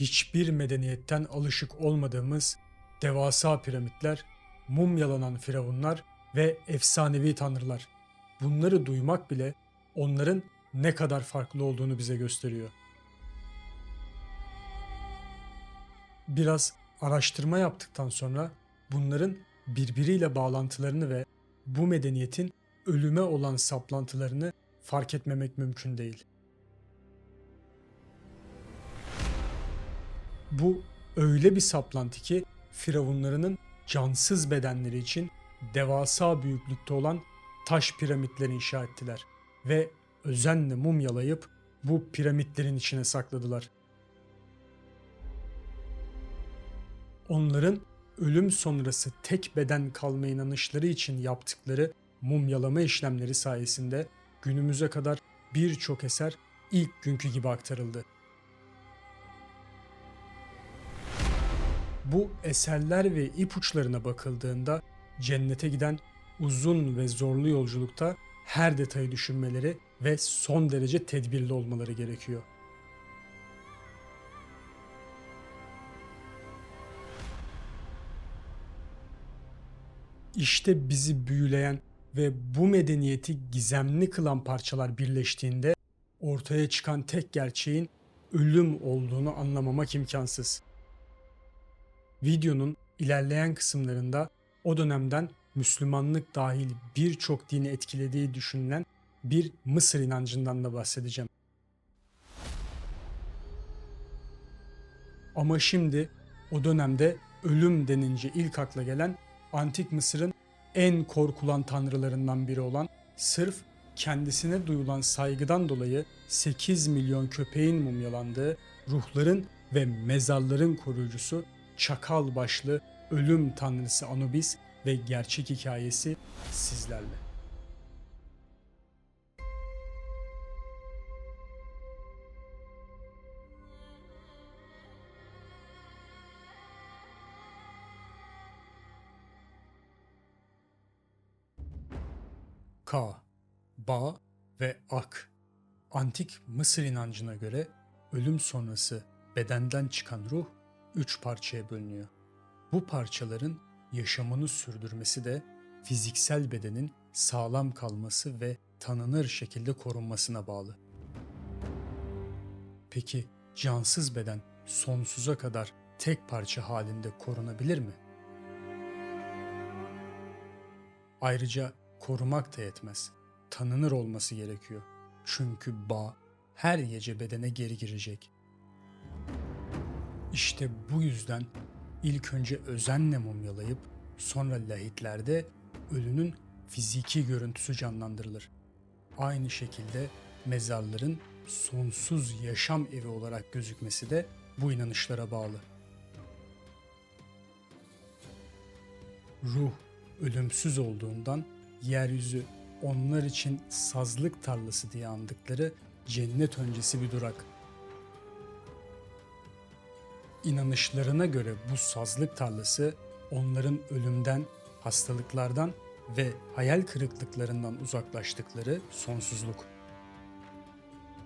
hiçbir medeniyetten alışık olmadığımız devasa piramitler, mumyalanan firavunlar ve efsanevi tanrılar. Bunları duymak bile onların ne kadar farklı olduğunu bize gösteriyor. Biraz araştırma yaptıktan sonra bunların birbiriyle bağlantılarını ve bu medeniyetin ölüme olan saplantılarını fark etmemek mümkün değil. Bu öyle bir saplantı ki firavunlarının cansız bedenleri için devasa büyüklükte olan taş piramitler inşa ettiler ve özenle mumyalayıp bu piramitlerin içine sakladılar. Onların ölüm sonrası tek beden kalma inanışları için yaptıkları mumyalama işlemleri sayesinde günümüze kadar birçok eser ilk günkü gibi aktarıldı. Bu eserler ve ipuçlarına bakıldığında cennete giden uzun ve zorlu yolculukta her detayı düşünmeleri ve son derece tedbirli olmaları gerekiyor. İşte bizi büyüleyen ve bu medeniyeti gizemli kılan parçalar birleştiğinde ortaya çıkan tek gerçeğin ölüm olduğunu anlamamak imkansız. Videonun ilerleyen kısımlarında o dönemden Müslümanlık dahil birçok dini etkilediği düşünülen bir Mısır inancından da bahsedeceğim. Ama şimdi o dönemde ölüm denince ilk akla gelen antik Mısır'ın en korkulan tanrılarından biri olan sırf kendisine duyulan saygıdan dolayı 8 milyon köpeğin mumyalandığı ruhların ve mezarların koruyucusu çakal başlı ölüm tanrısı Anubis ve gerçek hikayesi sizlerle. Ka, Ba ve Ak. Antik Mısır inancına göre ölüm sonrası bedenden çıkan ruh üç parçaya bölünüyor. Bu parçaların yaşamını sürdürmesi de fiziksel bedenin sağlam kalması ve tanınır şekilde korunmasına bağlı. Peki cansız beden sonsuza kadar tek parça halinde korunabilir mi? Ayrıca korumak da yetmez. Tanınır olması gerekiyor. Çünkü bağ her gece bedene geri girecek. İşte bu yüzden ilk önce özenle mumyalayıp sonra lahitlerde ölünün fiziki görüntüsü canlandırılır. Aynı şekilde mezarların sonsuz yaşam evi olarak gözükmesi de bu inanışlara bağlı. Ruh ölümsüz olduğundan yeryüzü onlar için sazlık tarlası diye andıkları cennet öncesi bir durak. İnanışlarına göre bu sazlık tarlası onların ölümden, hastalıklardan ve hayal kırıklıklarından uzaklaştıkları sonsuzluk.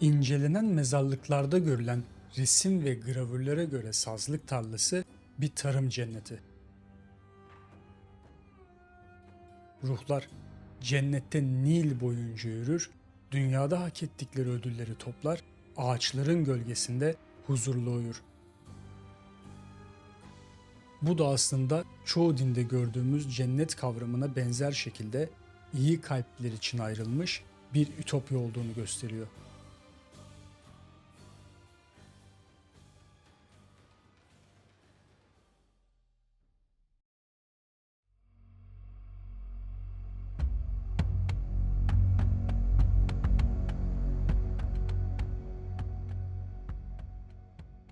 İncelenen mezarlıklarda görülen resim ve gravürlere göre sazlık tarlası bir tarım cenneti. Ruhlar cennette Nil boyunca yürür, dünyada hak ettikleri ödülleri toplar, ağaçların gölgesinde huzurlu uyur. Bu da aslında çoğu dinde gördüğümüz cennet kavramına benzer şekilde iyi kalpler için ayrılmış bir ütopya olduğunu gösteriyor.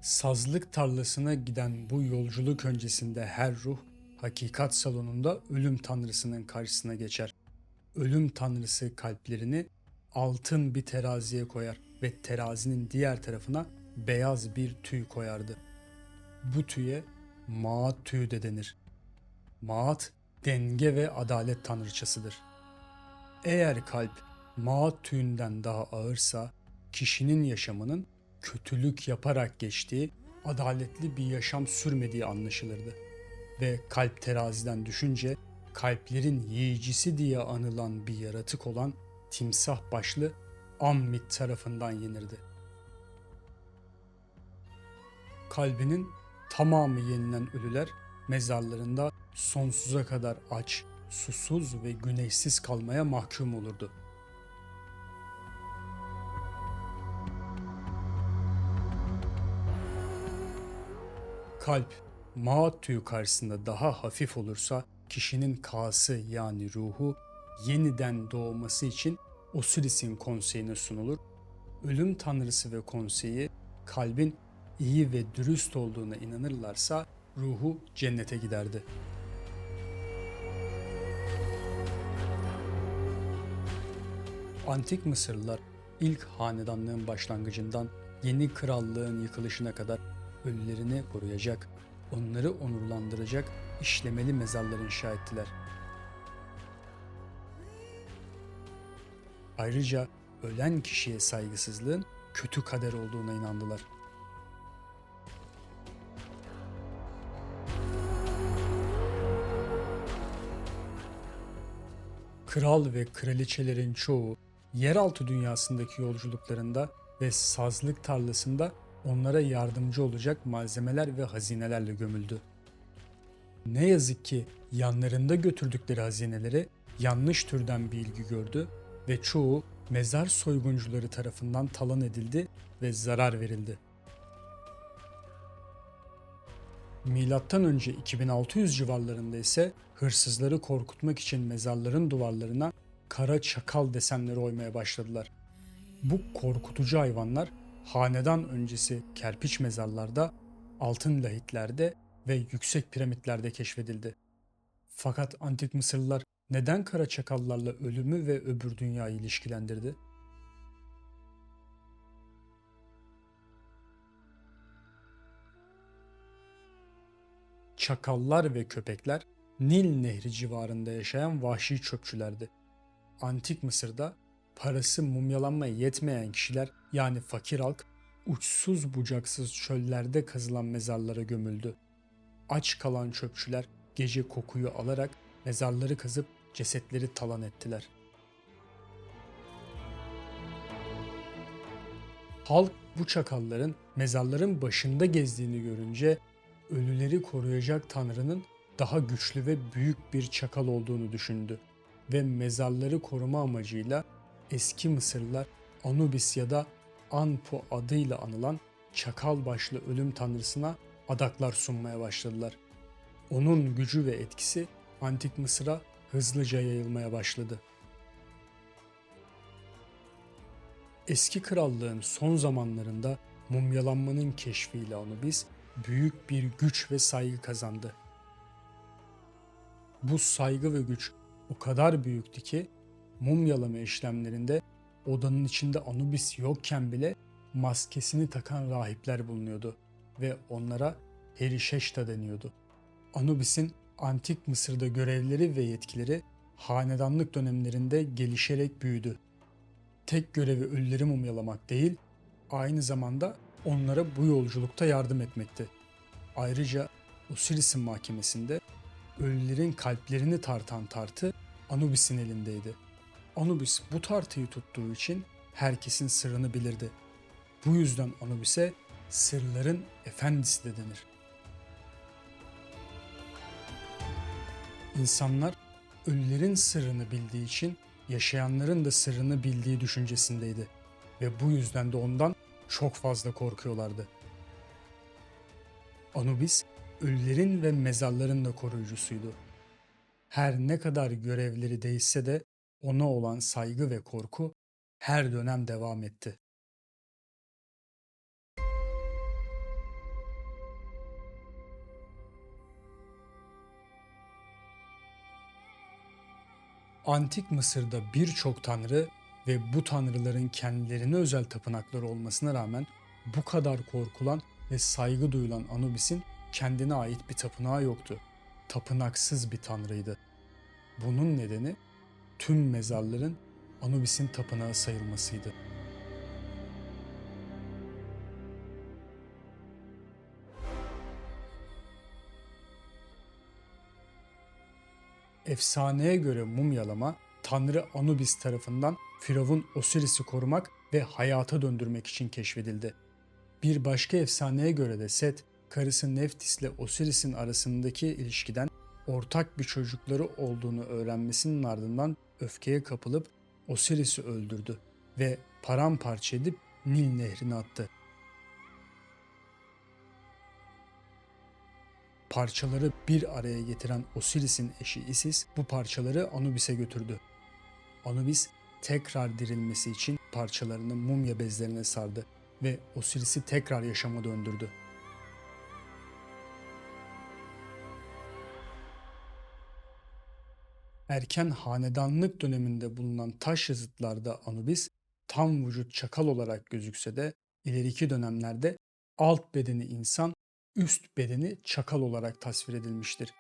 Sazlık tarlasına giden bu yolculuk öncesinde her ruh hakikat salonunda ölüm tanrısının karşısına geçer. Ölüm tanrısı kalplerini altın bir teraziye koyar ve terazinin diğer tarafına beyaz bir tüy koyardı. Bu tüye Maat tüyü de denir. Maat denge ve adalet tanrıçasıdır. Eğer kalp Maat tüyünden daha ağırsa kişinin yaşamının kötülük yaparak geçtiği adaletli bir yaşam sürmediği anlaşılırdı. Ve kalp teraziden düşünce kalplerin yiyicisi diye anılan bir yaratık olan timsah başlı Ammit tarafından yenirdi. Kalbinin tamamı yenilen ölüler mezarlarında sonsuza kadar aç, susuz ve güneşsiz kalmaya mahkum olurdu. Kalp, maat tüyü karşısında daha hafif olursa kişinin kası yani ruhu yeniden doğması için Osiris'in konseyine sunulur. Ölüm tanrısı ve konseyi kalbin iyi ve dürüst olduğuna inanırlarsa ruhu cennete giderdi. Antik Mısırlılar ilk hanedanlığın başlangıcından yeni krallığın yıkılışına kadar ölülerini koruyacak, onları onurlandıracak işlemeli mezarlar inşa ettiler. Ayrıca ölen kişiye saygısızlığın kötü kader olduğuna inandılar. Kral ve kraliçelerin çoğu yeraltı dünyasındaki yolculuklarında ve sazlık tarlasında onlara yardımcı olacak malzemeler ve hazinelerle gömüldü. Ne yazık ki yanlarında götürdükleri hazineleri yanlış türden bir ilgi gördü ve çoğu mezar soyguncuları tarafından talan edildi ve zarar verildi. Milattan önce 2600 civarlarında ise hırsızları korkutmak için mezarların duvarlarına kara çakal desenleri oymaya başladılar. Bu korkutucu hayvanlar hanedan öncesi kerpiç mezarlarda, altın lahitlerde ve yüksek piramitlerde keşfedildi. Fakat antik Mısırlılar neden kara çakallarla ölümü ve öbür dünyayı ilişkilendirdi? Çakallar ve köpekler Nil Nehri civarında yaşayan vahşi çöpçülerdi. Antik Mısır'da parası mumyalanmaya yetmeyen kişiler yani fakir halk uçsuz bucaksız çöllerde kazılan mezarlara gömüldü. Aç kalan çöpçüler gece kokuyu alarak mezarları kazıp cesetleri talan ettiler. Halk bu çakalların mezarların başında gezdiğini görünce ölüleri koruyacak tanrının daha güçlü ve büyük bir çakal olduğunu düşündü ve mezarları koruma amacıyla eski Mısırlılar Anubis ya da Anpu adıyla anılan çakal başlı ölüm tanrısına adaklar sunmaya başladılar. Onun gücü ve etkisi Antik Mısır'a hızlıca yayılmaya başladı. Eski krallığın son zamanlarında mumyalanmanın keşfiyle Anubis büyük bir güç ve saygı kazandı. Bu saygı ve güç o kadar büyüktü ki mumyalama işlemlerinde odanın içinde Anubis yokken bile maskesini takan rahipler bulunuyordu ve onlara Herişeşta deniyordu. Anubis'in antik Mısır'da görevleri ve yetkileri hanedanlık dönemlerinde gelişerek büyüdü. Tek görevi ölüleri mumyalamak değil, aynı zamanda onlara bu yolculukta yardım etmekti. Ayrıca Osiris'in mahkemesinde ölülerin kalplerini tartan tartı Anubis'in elindeydi. Anubis bu tartıyı tuttuğu için herkesin sırrını bilirdi. Bu yüzden Anubis'e sırların efendisi de denir. İnsanlar ölülerin sırrını bildiği için yaşayanların da sırrını bildiği düşüncesindeydi ve bu yüzden de ondan çok fazla korkuyorlardı. Anubis ölülerin ve mezarların da koruyucusuydu. Her ne kadar görevleri değişse de ona olan saygı ve korku her dönem devam etti. Antik Mısır'da birçok tanrı ve bu tanrıların kendilerine özel tapınakları olmasına rağmen bu kadar korkulan ve saygı duyulan Anubis'in kendine ait bir tapınağı yoktu. Tapınaksız bir tanrıydı. Bunun nedeni tüm mezarların Anubis'in tapınağı sayılmasıydı. Efsaneye göre mumyalama, tanrı Anubis tarafından Firavun Osiris'i korumak ve hayata döndürmek için keşfedildi. Bir başka efsaneye göre de Set, karısı Neftis ile Osiris'in arasındaki ilişkiden ortak bir çocukları olduğunu öğrenmesinin ardından öfkeye kapılıp Osiris'i öldürdü ve paramparça edip Nil nehrine attı. Parçaları bir araya getiren Osiris'in eşi Isis bu parçaları Anubis'e götürdü. Anubis tekrar dirilmesi için parçalarını mumya bezlerine sardı ve Osiris'i tekrar yaşama döndürdü. Erken hanedanlık döneminde bulunan taş yazıtlarda Anubis tam vücut çakal olarak gözükse de ileriki dönemlerde alt bedeni insan, üst bedeni çakal olarak tasvir edilmiştir.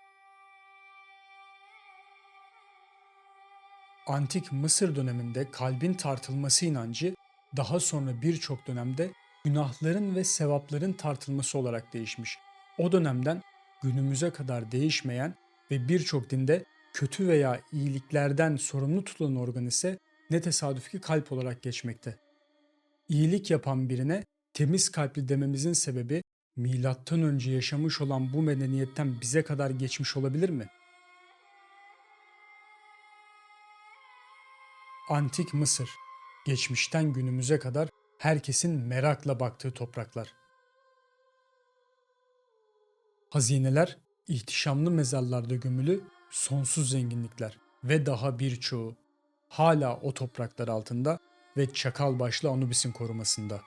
Antik Mısır döneminde kalbin tartılması inancı daha sonra birçok dönemde günahların ve sevapların tartılması olarak değişmiş. O dönemden günümüze kadar değişmeyen ve birçok dinde kötü veya iyiliklerden sorumlu tutulan organ ise ne tesadüf ki kalp olarak geçmekte. İyilik yapan birine temiz kalpli dememizin sebebi milattan önce yaşamış olan bu medeniyetten bize kadar geçmiş olabilir mi? Antik Mısır, geçmişten günümüze kadar herkesin merakla baktığı topraklar. Hazineler, ihtişamlı mezarlarda gömülü sonsuz zenginlikler ve daha birçoğu hala o topraklar altında ve çakal başlı Anubis'in korumasında.